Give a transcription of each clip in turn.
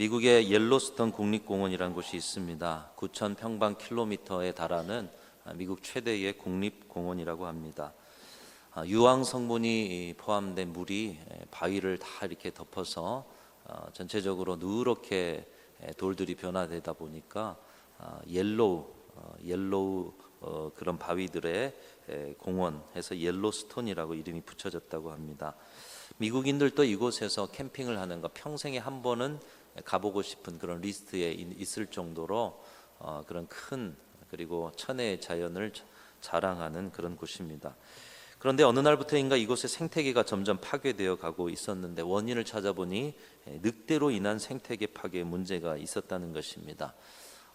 아, 미국의 옐로스톤 국립공원이라는 곳이 있습니다. 9천 평방 킬로미터에 달하는 아, 미국 최대의 국립공원이라고 합니다. 아, 유황 성분이 포함된 물이 에, 바위를 다 이렇게 덮어서 어, 전체적으로 누렇게 에, 돌들이 변화되다 보니까 아, 옐로우 어, 옐로우 어, 그런 바위들의 에, 공원해서 옐로스톤이라고 이름이 붙여졌다고 합니다. 미국인들도 이곳에서 캠핑을 하는 거 평생에 한 번은 가보고 싶은 그런 리스트에 있- 있을 정도로 어, 그런 큰 그리고 천혜의 자연을 자- 자랑하는 그런 곳입니다. 그런데 어느 날부터인가 이곳의 생태계가 점점 파괴되어 가고 있었는데 원인을 찾아보니 에, 늑대로 인한 생태계 파괴 문제가 있었다는 것입니다.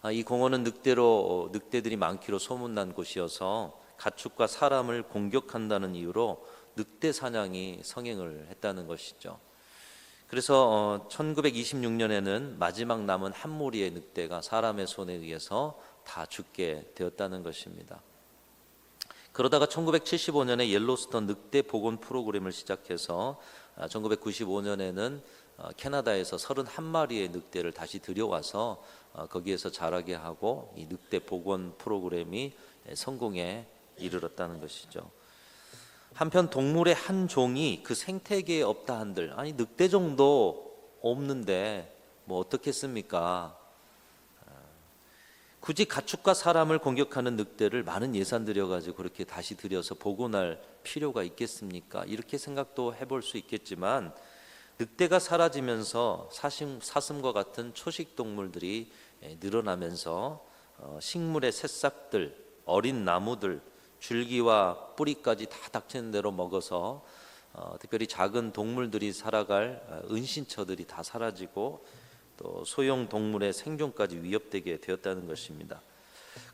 아, 이 공원은 늑대로 어, 늑대들이 많기로 소문난 곳이어서 가축과 사람을 공격한다는 이유로 늑대 사냥이 성행을 했다는 것이죠. 그래서 어, 1926년에는 마지막 남은 한 무리의 늑대가 사람의 손에 의해서 다 죽게 되었다는 것입니다. 그러다가 1975년에 옐로스톤 늑대 복원 프로그램을 시작해서 1995년에는 어, 캐나다에서 31마리의 늑대를 다시 들여와서 어, 거기에서 자라게 하고 이 늑대 복원 프로그램이 성공에 이르렀다는 것이죠. 한편 동물의 한 종이 그 생태계에 없다 한들 아니 늑대 정도 없는데 뭐 어떻겠습니까? 아, 굳이 가축과 사람을 공격하는 늑대를 많은 예산 들여가지고 그렇게 다시 들여서 복원할 필요가 있겠습니까? 이렇게 생각도 해볼 수 있겠지만 늑대가 사라지면서 사심, 사슴과 같은 초식 동물들이 에, 늘어나면서 어, 식물의 새싹들, 어린 나무들, 줄기와 뿌리까지 다 닥치는 대로 먹어서 어, 특별히 작은 동물들이 살아갈 어, 은신처들이 다 사라지고 또 소형 동물의 생존까지 위협되게 되었다는 것입니다.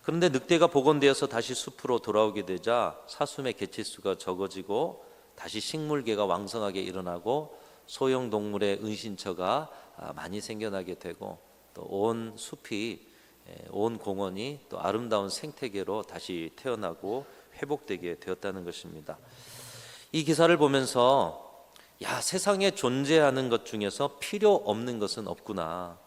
그런데 늑대가 복원되어서 다시 숲으로 돌아오게 되자 사슴의 개체수가 적어지고 다시 식물계가 왕성하게 일어나고 소형 동물의 은신처가 아, 많이 생겨나게 되고 또 온 숲이 에, 온 공원이 또 아름다운 생태계로 다시 태어나고 회복되게 되었다는 것입니다. 이 기사를 보면서 야 세상에 존재하는 것 중에서 필요 없는 것은 없구나.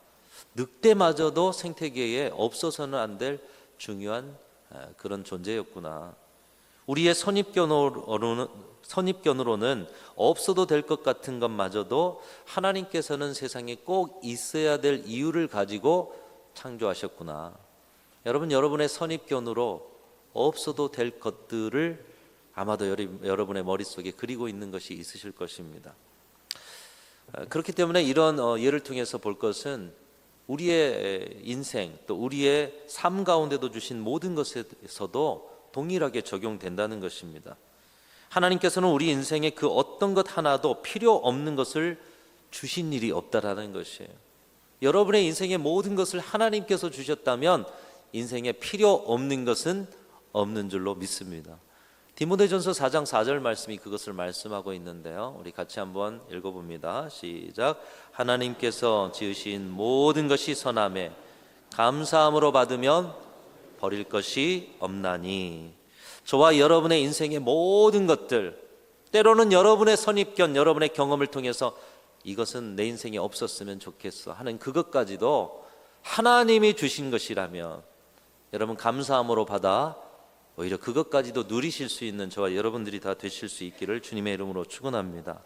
늑대마저도 생태계에 없어서는 안 될 중요한 아, 그런 존재였구나. 우리의 선입견으로는 선입견으로는 없어도 될 것 같은 것마저도 하나님께서는 세상에 꼭 있어야 될 이유를 가지고 창조하셨구나. 여러분 여러분의 선입견으로 없어도 될 것들을 아마도 여러분의 머릿속에 그리고 있는 것이 있으실 것입니다. 아, 그렇기 때문에 이런 어, 예를 통해서 볼 것은 우리의 인생 또 우리의 삶 가운데도 주신 모든 것에서도 동일하게 적용된다는 것입니다. 하나님께서는 우리 인생에 그 어떤 것 하나도 필요 없는 것을 주신 일이 없다라는 것이에요. 여러분의 인생의 모든 것을 하나님께서 주셨다면 인생에 필요 없는 것은 없는 줄로 믿습니다. 디모데전서 4장 4절 말씀이 그것을 말씀하고 있는데요. 우리 같이 한번 읽어 봅니다. 시작. 하나님께서 지으신 모든 것이 선함에 감사함으로 받으면 버릴 것이 없나니 저와 여러분의 인생의 모든 것들 때로는 여러분의 선입견, 여러분의 경험을 통해서 이것은 내 인생에 없었으면 좋겠어 하는 그것까지도 하나님이 주신 것이라면 여러분 감사함으로 받아 오히려 그것까지도 누리실 수 있는 저와 여러분들이 다 되실 수 있기를 주님의 이름으로 축원합니다.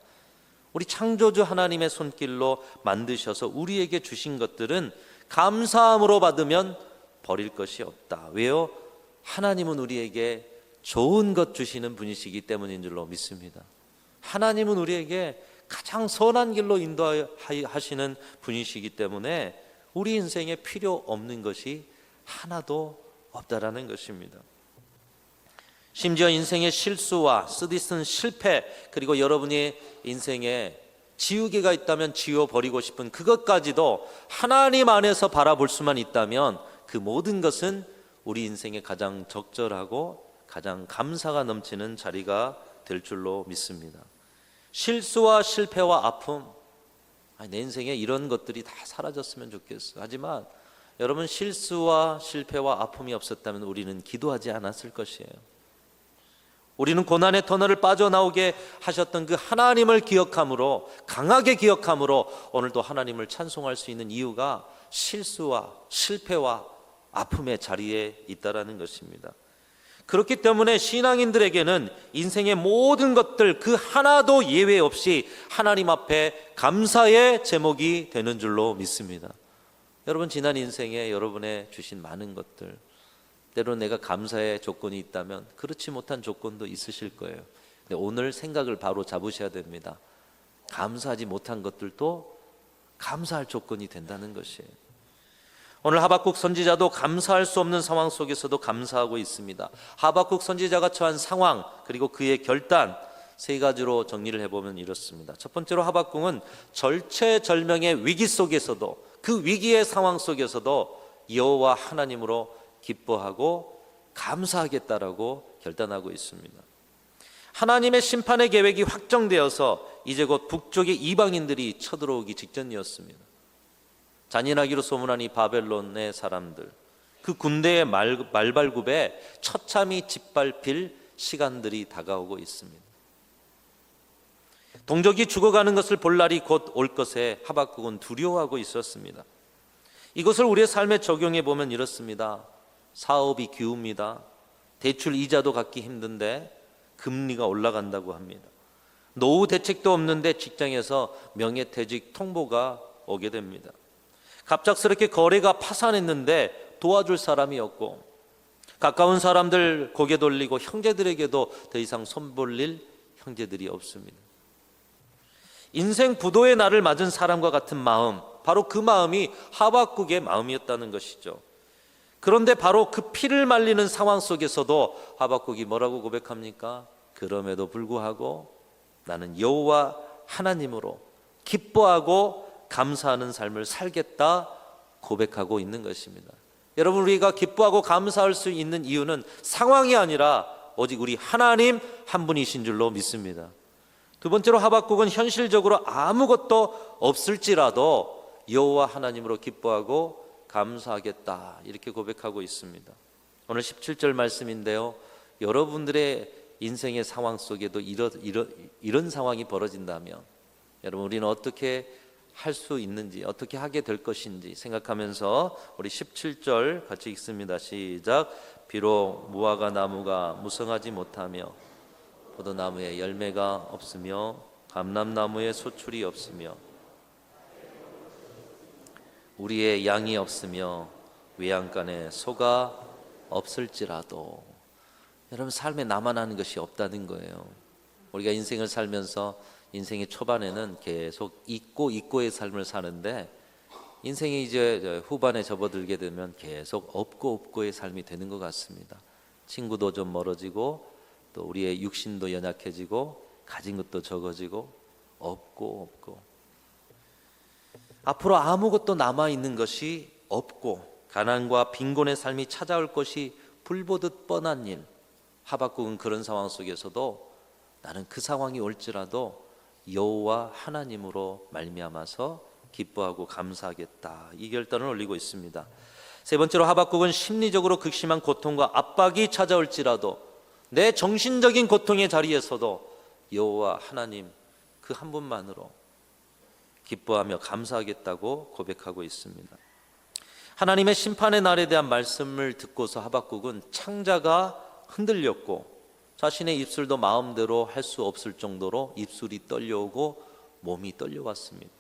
우리 창조주 하나님의 손길로 만드셔서 우리에게 주신 것들은 감사함으로 받으면 버릴 것이 없다. 왜요? 하나님은 우리에게 좋은 것 주시는 분이시기 때문인 줄로 믿습니다. 하나님은 우리에게 가장 선한 길로 인도하시는 분이시기 때문에 우리 인생에 필요 없는 것이 하나도 없다라는 것입니다. 심지어 인생의 실수와 쓰디쓴 실패 그리고 여러분의 인생에 지우개가 있다면 지워 버리고 싶은 그것까지도 하나님 안에서 바라볼 수만 있다면 그 모든 것은 우리 인생의 가장 적절하고 가장 감사가 넘치는 자리가 될 줄로 믿습니다. 실수와 실패와 아픔 내 인생에 이런 것들이 다 사라졌으면 좋겠어. 하지만 여러분 실수와 실패와 아픔이 없었다면 우리는 기도하지 않았을 것이에요. 우리는 고난의 터널을 빠져나오게 하셨던 그 하나님을 기억함으로 강하게 기억함으로 오늘도 하나님을 찬송할 수 있는 이유가 실수와 실패와 아픔의 자리에 있다라는 것입니다. 그렇기 때문에 신앙인들에게는 인생의 모든 것들 그 하나도 예외 없이 하나님 앞에 감사의 제목이 되는 줄로 믿습니다. 여러분 지난 인생에 여러분의 주신 많은 것들 때로 내가 감사의 조건이 있다면 그렇지 못한 조건도 있으실 거예요. 근데 오늘 생각을 바로 잡으셔야 됩니다. 감사하지 못한 것들도 감사할 조건이 된다는 것이에요. 오늘 하박국 선지자도 감사할 수 없는 상황 속에서도 감사하고 있습니다. 하박국 선지자가 처한 상황 그리고 그의 결단 세 가지로 정리를 해보면 이렇습니다. 첫 번째로 하박국은 절체절명의 위기 속에서도 그 위기의 상황 속에서도 여호와 하나님으로 기뻐하고 감사하겠다라고 결단하고 있습니다. 하나님의 심판의 계획이 확정되어서 이제 곧 북쪽의 이방인들이 쳐들어오기 직전이었습니다. 잔인하기로 소문난 이 바벨론의 사람들 그 군대의 말, 말발굽에 처참히 짓밟힐 시간들이 다가오고 있습니다. 동족이 죽어가는 것을 볼 날이 곧 올 것에 하박국은 두려워하고 있었습니다. 이것을 우리의 삶에 적용해 보면 이렇습니다. 사업이 기웁니다. 대출 이자도 갚기 힘든데 금리가 올라간다고 합니다. 노후 대책도 없는데 직장에서 명예퇴직 통보가 오게 됩니다. 갑작스럽게 거래가 파산했는데 도와줄 사람이 없고 가까운 사람들 고개 돌리고 형제들에게도 더 이상 손벌릴 형제들이 없습니다. 인생 부도의 날을 맞은 사람과 같은 마음, 바로 그 마음이 하박국의 마음이었다는 것이죠. 그런데 바로 그 피를 말리는 상황 속에서도 하박국이 뭐라고 고백합니까? 그럼에도 불구하고 나는 여호와 하나님으로 기뻐하고 감사하는 삶을 살겠다 고백하고 있는 것입니다. 여러분 우리가 기뻐하고 감사할 수 있는 이유는 상황이 아니라 오직 우리 하나님 한 분이신 줄로 믿습니다. 두 번째로 하박국은 현실적으로 아무것도 없을지라도 여호와 하나님으로 기뻐하고 감사하겠다 이렇게 고백하고 있습니다. 오늘 17절 말씀인데요. 여러분들의 인생의 상황 속에도 이런, 이런, 이런 상황이 벌어진다면 여러분 우리는 어떻게 할 수 있는지 어떻게 하게 될 것인지 생각하면서 우리 17절 같이 읽습니다. 시작. 비록 무화과 나무가 무성하지 못하며 포도나무에 열매가 없으며 감람나무에 소출이 없으며 우리의 양이 없으며 외양간에 소가 없을지라도 여러분 삶에 하는 것이 없다는 거예요. 우리가 인생을 살면서 인생의 초반에는 계속 잊고 잊고의 삶을 사는데 인생이 이제 후반에 접어들게 되면 계속 없고 없고의 삶이 되는 것 같습니다. 친구도 좀 멀어지고 또 우리의 육신도 연약해지고 가진 것도 적어지고 없고 없고 앞으로 아무것도 남아 있는 것이 없고 가난과 빈곤의 삶이 찾아올 것이 불보듯 뻔한 일. 하박국은 그런 상황 속에서도 나는 그 상황이 올지라도 여호와 하나님으로 말미암아서 기뻐하고 감사하겠다. 이 결단을 올리고 있습니다. 세 번째로 하박국은 심리적으로 극심한 고통과 압박이 찾아올지라도 내 정신적인 고통의 자리에서도 여호와 하나님 그 한 분만으로 기뻐하며 감사하겠다고 고백하고 있습니다. 하나님의 심판의 날에 대한 말씀을 듣고서 하박국은 창자가 흔들렸고 자신의 입술도 마음대로 할 수 없을 정도로 입술이 떨려오고 몸이 떨려왔습니다.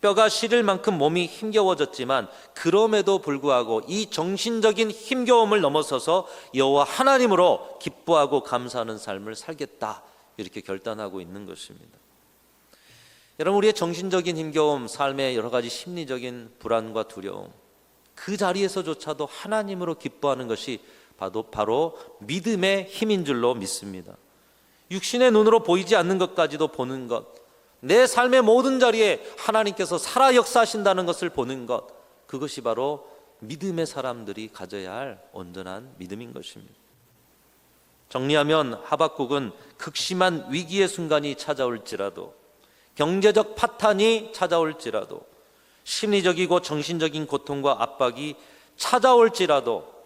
뼈가 시릴 만큼 몸이 힘겨워졌지만 그럼에도 불구하고 이 정신적인 힘겨움을 넘어서서 여호와 하나님으로 기뻐하고 감사하는 삶을 살겠다 이렇게 결단하고 있는 것입니다. 여러분 우리의 정신적인 힘겨움, 삶의 여러 가지 심리적인 불안과 두려움 그 자리에서조차도 하나님으로 기뻐하는 것이 바로 바로 믿음의 힘인 줄로 믿습니다. 육신의 눈으로 보이지 않는 것까지도 보는 것, 내 삶의 모든 자리에 하나님께서 살아 역사하신다는 것을 보는 것, 그것이 바로 믿음의 사람들이 가져야 할 온전한 믿음인 것입니다. 정리하면 하박국은 극심한 위기의 순간이 찾아올지라도 경제적 파탄이 찾아올지라도 심리적이고 정신적인 고통과 압박이 찾아올지라도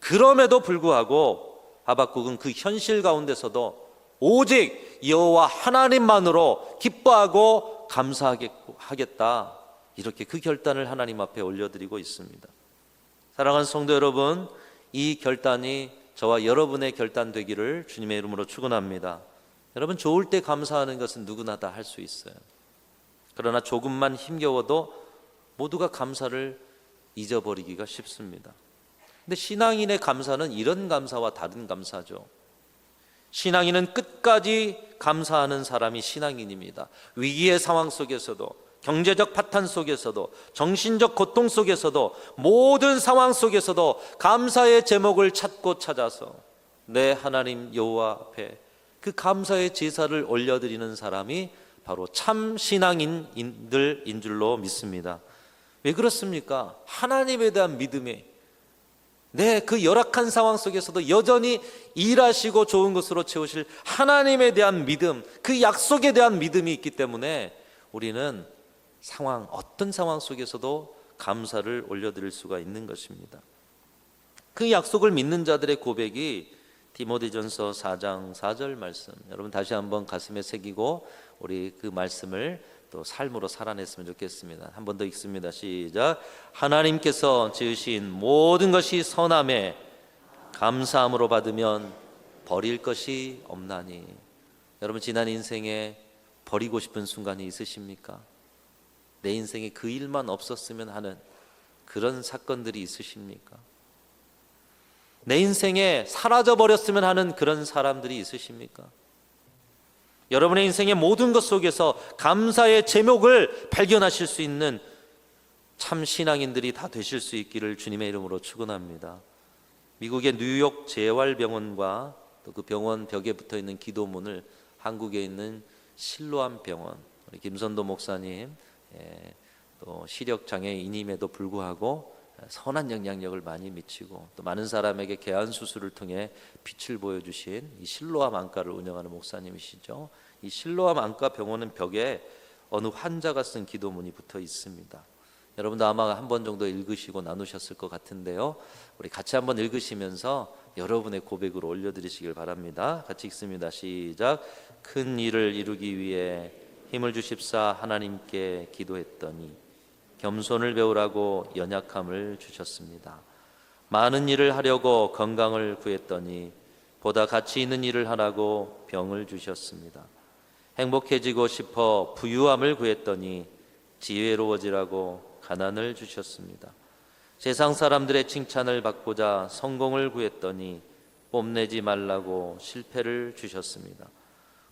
그럼에도 불구하고 하박국은 그 현실 가운데서도 오직 여호와 하나님만으로 기뻐하고 감사하겠다. 이렇게 그 결단을 하나님 앞에 올려드리고 있습니다. 사랑하는 성도 여러분, 이 결단이 저와 여러분의 결단 되기를 주님의 이름으로 축원합니다. 여러분 좋을 때 감사하는 것은 누구나 다 할 수 있어요. 그러나 조금만 힘겨워도 모두가 감사를 잊어버리기가 쉽습니다. 근데 신앙인의 감사는 이런 감사와 다른 감사죠. 신앙인은 끝까지 감사하는 사람이 신앙인입니다. 위기의 상황 속에서도 경제적 파탄 속에서도 정신적 고통 속에서도 모든 상황 속에서도 감사의 제목을 찾고 찾아서 내 하나님 여호와 앞에 그 감사의 제사를 올려드리는 사람이 바로 참 신앙인들인 줄로 믿습니다. 왜 그렇습니까? 하나님에 대한 믿음이 네, 그 열악한 상황 속에서도 여전히 일하시고 좋은 것으로 채우실 하나님에 대한 믿음, 그 약속에 대한 믿음이 있기 때문에 우리는 상황, 어떤 상황 속에서도 감사를 올려드릴 수가 있는 것입니다. 그 약속을 믿는 자들의 고백이 디모데전서 4장 4절 말씀. 여러분 다시 한번 가슴에 새기고 우리 그 말씀을 또 삶으로 살아냈으면 좋겠습니다. 한 번 더 읽습니다. 시작. 하나님께서 지으신 모든 것이 선함에 감사함으로 받으면 버릴 것이 없나니. 여러분 지난 인생에 버리고 싶은 순간이 있으십니까? 내 인생에 그 일만 없었으면 하는 그런 사건들이 있으십니까? 내 인생에 사라져 버렸으면 하는 그런 사람들이 있으십니까? 여러분의 인생의 모든 것 속에서 감사의 제목을 발견하실 수 있는 참 신앙인들이 다 되실 수 있기를 주님의 이름으로 축원합니다. 미국의 뉴욕 재활병원과 또 그 병원 벽에 붙어 있는 기도문을 한국에 있는 실로암 병원 우리 김선도 목사님 예, 또 시력 장애인임에도 불구하고 선한 영향력을 많이 미치고 또 많은 사람에게 개안 수술을 통해 빛을 보여주신 이 실로암 안과를 운영하는 목사님이시죠. 이 실로암 안과 병원은 벽에 어느 환자가 쓴 기도문이 붙어 있습니다. 여러분도 아마 한 번 정도 읽으시고 나누셨을 것 같은데요. 우리 같이 한번 읽으시면서 여러분의 고백으로 올려드리시길 바랍니다. 같이 읽습니다. 시작. 큰 일을 이루기 위해 힘을 주십사 하나님께 기도했더니 겸손을 배우라고 연약함을 주셨습니다. 많은 일을 하려고 건강을 구했더니 보다 가치 있는 일을 하라고 병을 주셨습니다. 행복해지고 싶어 부유함을 구했더니 지혜로워지라고 가난을 주셨습니다. 세상 사람들의 칭찬을 받고자 성공을 구했더니 뽐내지 말라고 실패를 주셨습니다.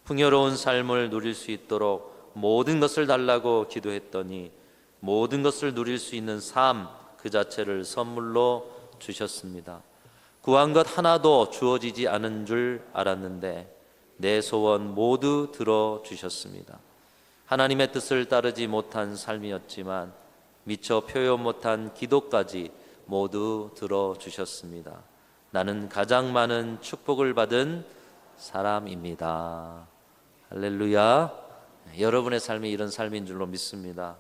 풍요로운 삶을 누릴 수 있도록 모든 것을 달라고 기도했더니 모든 것을 누릴 수 있는 삶 그 자체를 선물로 주셨습니다. 구한 것 하나도 주어지지 않은 줄 알았는데 내 소원 모두 들어 주셨습니다. 하나님의 뜻을 따르지 못한 삶이었지만 미처 표현 못한 기도까지 모두 들어 주셨습니다. 나는 가장 많은 축복을 받은 사람입니다. 할렐루야. 여러분의 삶이 이런 삶인 줄로 믿습니다.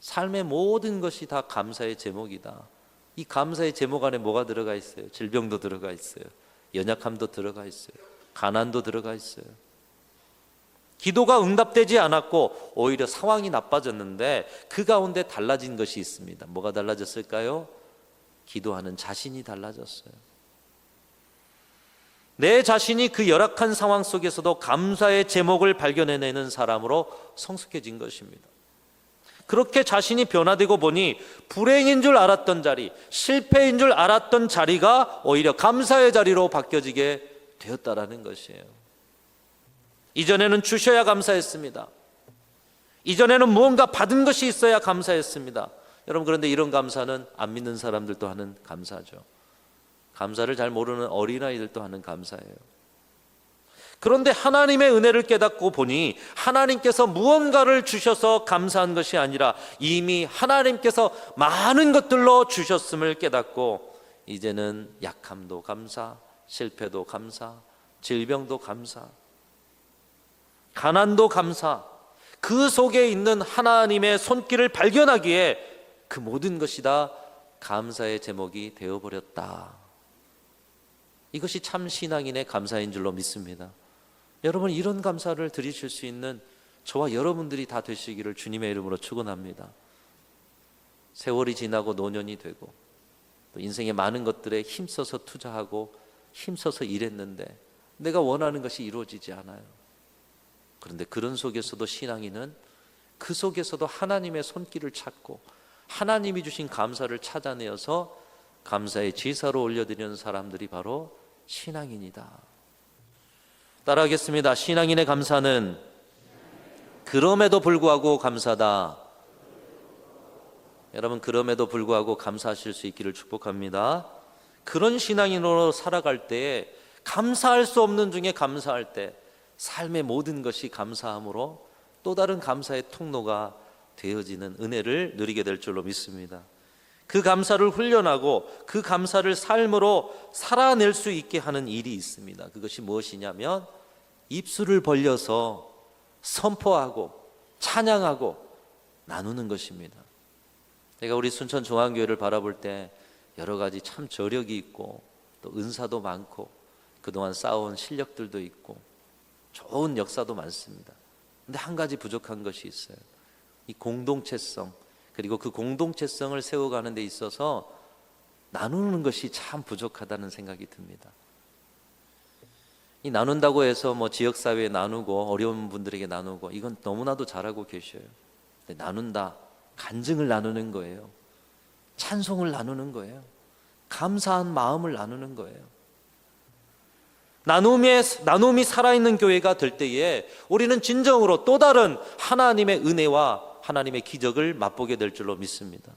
삶의 모든 것이 다 감사의 제목이다. 이 감사의 제목 안에 뭐가 들어가 있어요? 질병도 들어가 있어요. 연약함도 들어가 있어요. 가난도 들어가 있어요. 기도가 응답되지 않았고 오히려 상황이 나빠졌는데 그 가운데 달라진 것이 있습니다. 뭐가 달라졌을까요? 기도하는 자신이 달라졌어요. 내 자신이 그 열악한 상황 속에서도 감사의 제목을 발견해내는 사람으로 성숙해진 것입니다. 그렇게 자신이 변화되고 보니 불행인 줄 알았던 자리, 실패인 줄 알았던 자리가 오히려 감사의 자리로 바뀌어지게 되었다라는 것이에요. 이전에는 주셔야 감사했습니다. 이전에는 무언가 받은 것이 있어야 감사했습니다. 여러분 그런데 이런 감사는 안 믿는 사람들도 하는 감사죠. 감사를 잘 모르는 어린아이들도 하는 감사예요. 그런데 하나님의 은혜를 깨닫고 보니 하나님께서 무언가를 주셔서 감사한 것이 아니라 이미 하나님께서 많은 것들로 주셨음을 깨닫고 이제는 약함도 감사, 실패도 감사, 질병도 감사, 가난도 감사, 그 속에 있는 하나님의 손길을 발견하기에 그 모든 것이 다 감사의 제목이 되어버렸다. 이것이 참 신앙인의 감사인 줄로 믿습니다. 여러분 이런 감사를 드리실 수 있는 저와 여러분들이 다 되시기를 주님의 이름으로 축원합니다. 세월이 지나고 노년이 되고 또 인생의 많은 것들에 힘써서 투자하고 힘써서 일했는데 내가 원하는 것이 이루어지지 않아요. 그런데 그런 속에서도 신앙인은 그 속에서도 하나님의 손길을 찾고 하나님이 주신 감사를 찾아내어서 감사의 제사로 올려드리는 사람들이 바로 신앙인이다. 따라하겠습니다. 신앙인의 감사는 그럼에도 불구하고 감사다. 여러분 그럼에도 불구하고 감사하실 수 있기를 축복합니다. 그런 신앙인으로 살아갈 때에 감사할 수 없는 중에 감사할 때 삶의 모든 것이 감사함으로 또 다른 감사의 통로가 되어지는 은혜를 누리게 될 줄로 믿습니다. 그 감사를 훈련하고 그 감사를 삶으로 살아낼 수 있게 하는 일이 있습니다. 그것이 무엇이냐면 입술을 벌려서 선포하고 찬양하고 나누는 것입니다. 제가 우리 순천 중앙교회를 바라볼 때 여러 가지 참 저력이 있고 또 은사도 많고 그동안 쌓아온 실력들도 있고 좋은 역사도 많습니다. 근데 한 가지 부족한 것이 있어요. 이 공동체성 그리고 그 공동체성을 세워가는 데 있어서 나누는 것이 참 부족하다는 생각이 듭니다. 이 나눈다고 해서 뭐 지역 사회에 나누고 어려운 분들에게 나누고 이건 너무나도 잘하고 계셔요. 나눈다 간증을 나누는 거예요. 찬송을 나누는 거예요. 감사한 마음을 나누는 거예요. 나눔의 나눔이 살아있는 교회가 될 때에 우리는 진정으로 또 다른 하나님의 은혜와 하나님의 기적을 맛보게 될 줄로 믿습니다.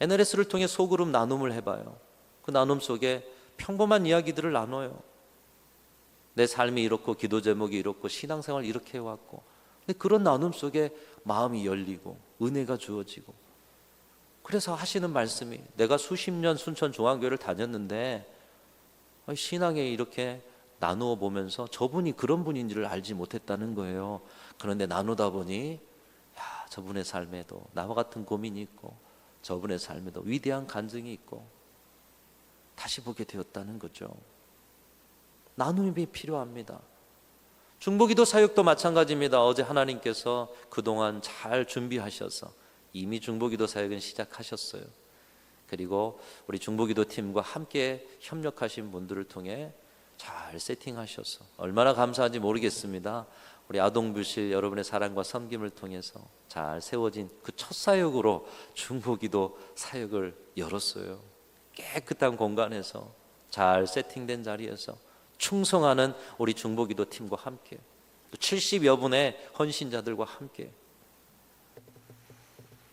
NLS를 통해 소그룹 나눔을 해봐요. 그 나눔 속에 평범한 이야기들을 나눠요. 내 삶이 이렇고 기도 제목이 이렇고 신앙생활 이렇게 해왔고 그런 나눔 속에 마음이 열리고 은혜가 주어지고 그래서 하시는 말씀이 내가 수십 년 순천 중앙교회를 다녔는데 신앙에 이렇게 나누어 보면서 저분이 그런 분인지를 알지 못했다는 거예요. 그런데 나누다 보니 야, 저분의 삶에도 나와 같은 고민이 있고 저분의 삶에도 위대한 간증이 있고 다시 보게 되었다는 거죠. 나눔이 필요합니다. 중보기도 사역도 마찬가지입니다. 어제 하나님께서 그동안 잘 준비하셔서 이미 중보기도 사역은 시작하셨어요. 그리고 우리 중보기도 팀과 함께 협력하신 분들을 통해 잘 세팅하셔서 얼마나 감사한지 모르겠습니다. 우리 아동부실 여러분의 사랑과 섬김을 통해서 잘 세워진 그 첫 사역으로 중보기도 사역을 열었어요. 깨끗한 공간에서 잘 세팅된 자리에서 충성하는 우리 중보기도 팀과 함께 또 70여 분의 헌신자들과 함께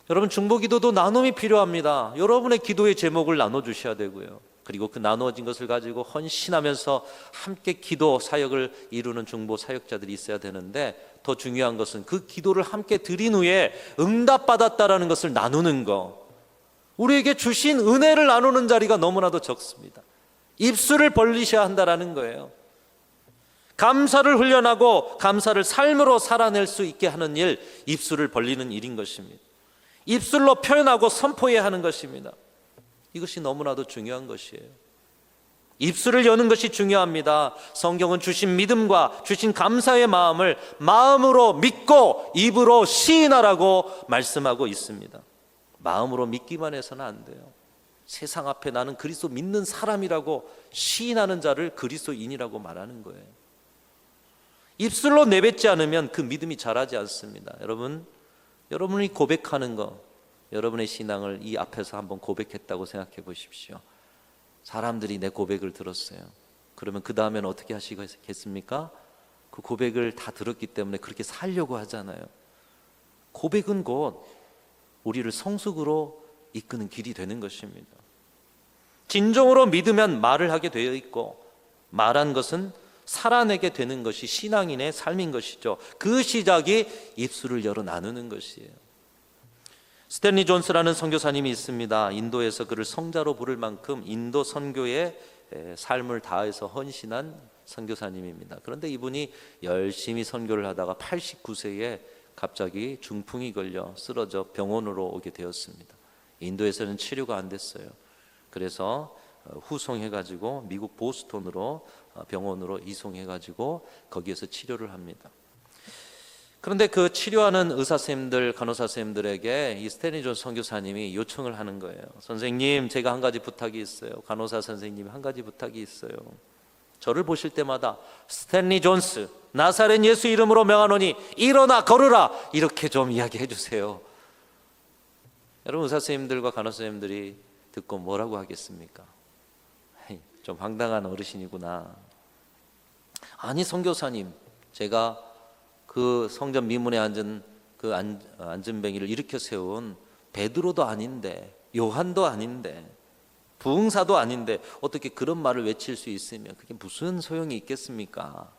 여러분 중보기도도 나눔이 필요합니다. 여러분의 기도의 제목을 나눠 주셔야 되고요. 그리고 그 나누어진 것을 가지고 헌신하면서 함께 기도 사역을 이루는 중보 사역자들이 있어야 되는데 더 중요한 것은 그 기도를 함께 드린 후에 응답받았다라는 것을 나누는 거. 우리에게 주신 은혜를 나누는 자리가 너무나도 적습니다. 입술을 벌리셔야 한다라는 거예요. 감사를 훈련하고 감사를 삶으로 살아낼 수 있게 하는 일, 입술을 벌리는 일인 것입니다. 입술로 표현하고 선포해야 하는 것입니다. 이것이 너무나도 중요한 것이에요. 입술을 여는 것이 중요합니다. 성경은 주신 믿음과 주신 감사의 마음을 마음으로 믿고 입으로 시인하라고 말씀하고 있습니다. 마음으로 믿기만 해서는 안 돼요. 세상 앞에 나는 그리스도 믿는 사람이라고 시인하는 자를 그리스도인이라고 말하는 거예요. 입술로 내뱉지 않으면 그 믿음이 자라지 않습니다. 여러분, 여러분이 고백하는 거, 여러분의 신앙을 이 앞에서 한번 고백했다고 생각해 보십시오. 사람들이 내 고백을 들었어요. 그러면 그 다음에는 어떻게 하시겠습니까? 그 고백을 다 들었기 때문에 그렇게 살려고 하잖아요. 고백은 곧 우리를 성숙으로 이끄는 길이 되는 것입니다. 진정으로 믿으면 말을 하게 되어 있고 말한 것은 살아내게 되는 것이 신앙인의 삶인 것이죠. 그 시작이 입술을 열어 나누는 것이에요. 스탠리 존스라는 선교사님이 있습니다. 인도에서 그를 성자로 부를 만큼 인도 선교에 삶을 다해서 헌신한 선교사님입니다. 그런데 이분이 열심히 선교를 하다가 89세에 갑자기 중풍이 걸려 쓰러져 병원으로 오게 되었습니다. 인도에서는 치료가 안 됐어요. 그래서 어, 후송해가지고 미국 보스턴으로 어, 병원으로 이송해가지고 거기에서 치료를 합니다. 그런데 그 치료하는 의사 선생님들, 간호사 선생님들에게 이 스테니 존 선교사님이 요청을 하는 거예요. 선생님, 제가 한 가지 부탁이 있어요. 간호사 선생님이 한 가지 부탁이 있어요. 저를 보실 때마다 스탠리 존스 나사렛 예수 이름으로 명하노니 일어나 걸으라 이렇게 좀 이야기해 주세요. 여러분 의사 선생님들과 간호사 선생님들이 듣고 뭐라고 하겠습니까? 좀 황당한 어르신이구나. 아니 선교사님, 제가 그 성전 미문에 앉은 그 안, 안전뱅이를 일으켜 세운 베드로도 아닌데 요한도 아닌데 부흥사도 아닌데 어떻게 그런 말을 외칠 수 있으면 그게 무슨 소용이 있겠습니까?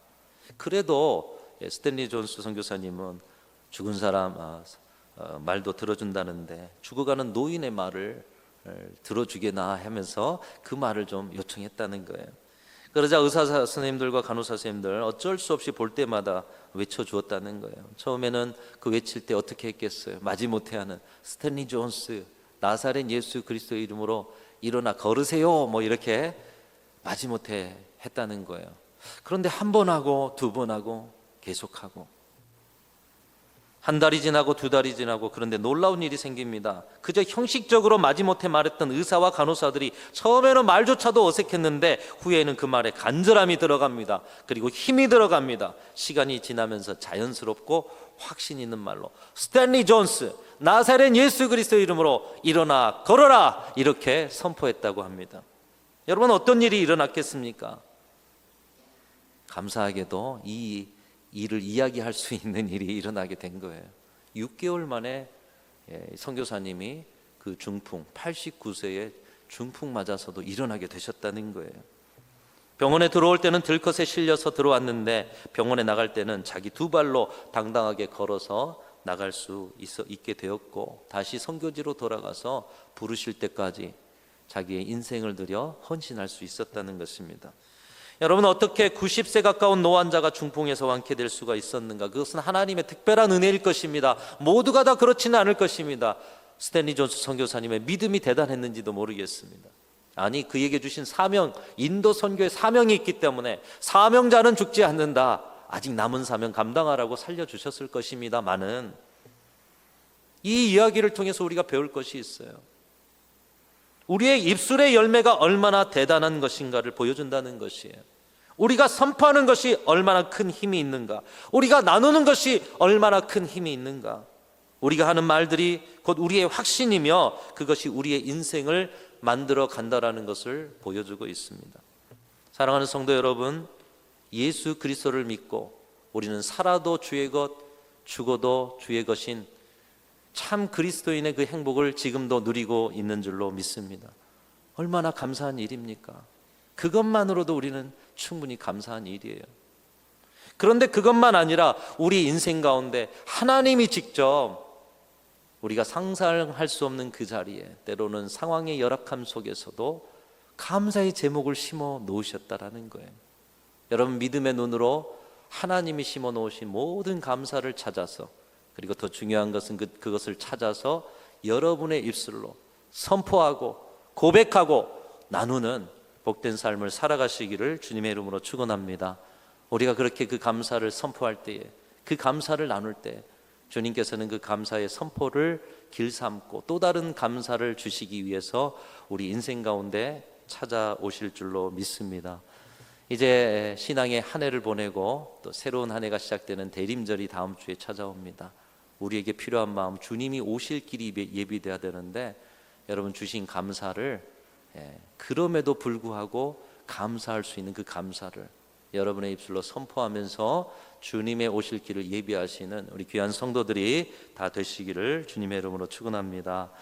그래도 예, 스탠리 존스 선교사님은 죽은 사람 아, 어, 말도 들어준다는데 죽어가는 노인의 말을 어, 들어주게나 하면서 그 말을 좀 요청했다는 거예요. 그러자 의사 선생님들과 간호사 선생님들 어쩔 수 없이 볼 때마다 외쳐 주었다는 거예요. 처음에는 그 외칠 때 어떻게 했겠어요? 마지못해 하는 스탠리 존스 나사렛 예수 그리스도의 이름으로 일어나 걸으세요. 뭐 이렇게 마지못해 했다는 거예요. 그런데 한 번 하고 두 번 하고 계속하고 한 달이 지나고 두 달이 지나고 그런데 놀라운 일이 생깁니다. 그저 형식적으로 마지못해 말했던 의사와 간호사들이 처음에는 말조차도 어색했는데 후에는 그 말에 간절함이 들어갑니다. 그리고 힘이 들어갑니다. 시간이 지나면서 자연스럽고 확신 있는 말로 스탠리 존스 나사렛 예수 그리스도 이름으로 일어나 걸어라 이렇게 선포했다고 합니다. 여러분 어떤 일이 일어났겠습니까? 감사하게도 이 일을 이야기할 수 있는 일이 일어나게 된 거예요. 6개월 만에 예, 선교사님이 그 중풍 89세의 중풍 맞아서도 일어나게 되셨다는 거예요. 병원에 들어올 때는 들컷에 실려서 들어왔는데 병원에 나갈 때는 자기 두 발로 당당하게 걸어서 나갈 수 있어 있게 되었고 다시 선교지로 돌아가서 부르실 때까지 자기의 인생을 들여 헌신할 수 있었다는 것입니다. 여러분 어떻게 90세 가까운 노환자가 중풍에서 완쾌될 수가 있었는가? 그것은 하나님의 특별한 은혜일 것입니다. 모두가 다 그렇지는 않을 것입니다. 스탠리 존스 선교사님의 믿음이 대단했는지도 모르겠습니다. 아니 그에게 주신 사명, 인도 선교의 사명이 있기 때문에 사명자는 죽지 않는다. 아직 남은 사명 감당하라고 살려 주셨을 것입니다만은 이 이야기를 통해서 우리가 배울 것이 있어요. 우리의 입술의 열매가 얼마나 대단한 것인가를 보여준다는 것이에요. 우리가 선포하는 것이 얼마나 큰 힘이 있는가. 우리가 나누는 것이 얼마나 큰 힘이 있는가. 우리가 하는 말들이 곧 우리의 확신이며 그것이 우리의 인생을 만들어 간다라는 것을 보여주고 있습니다. 사랑하는 성도 여러분, 예수 그리스도를 믿고 우리는 살아도 주의 것, 죽어도 주의 것인 참 그리스도인의 그 행복을 지금도 누리고 있는 줄로 믿습니다. 얼마나 감사한 일입니까? 그것만으로도 우리는 충분히 감사한 일이에요. 그런데 그것만 아니라 우리 인생 가운데 하나님이 직접 우리가 상상할 수 없는 그 자리에 때로는 상황의 열악함 속에서도 감사의 제목을 심어 놓으셨다라는 거예요. 여러분 믿음의 눈으로 하나님이 심어 놓으신 모든 감사를 찾아서 그리고 더 중요한 것은 그, 그것을 찾아서 여러분의 입술로 선포하고 고백하고 나누는 복된 삶을 살아가시기를 주님의 이름으로 축원합니다. 우리가 그렇게 그 감사를 선포할 때에 그 감사를 나눌 때 주님께서는 그 감사의 선포를 길 삼고 또 다른 감사를 주시기 위해서 우리 인생 가운데 찾아오실 줄로 믿습니다. 이제 신앙의 한 해를 보내고 또 새로운 한 해가 시작되는 대림절이 다음 주에 찾아옵니다. 우리에게 필요한 마음 주님이 오실 길이 예비돼야 되는데 여러분 주신 감사를 예, 그럼에도 불구하고 감사할 수 있는 그 감사를 여러분의 입술로 선포하면서 주님의 오실 길을 예비하시는 우리 귀한 성도들이 다 되시기를 주님의 이름으로 축원합니다.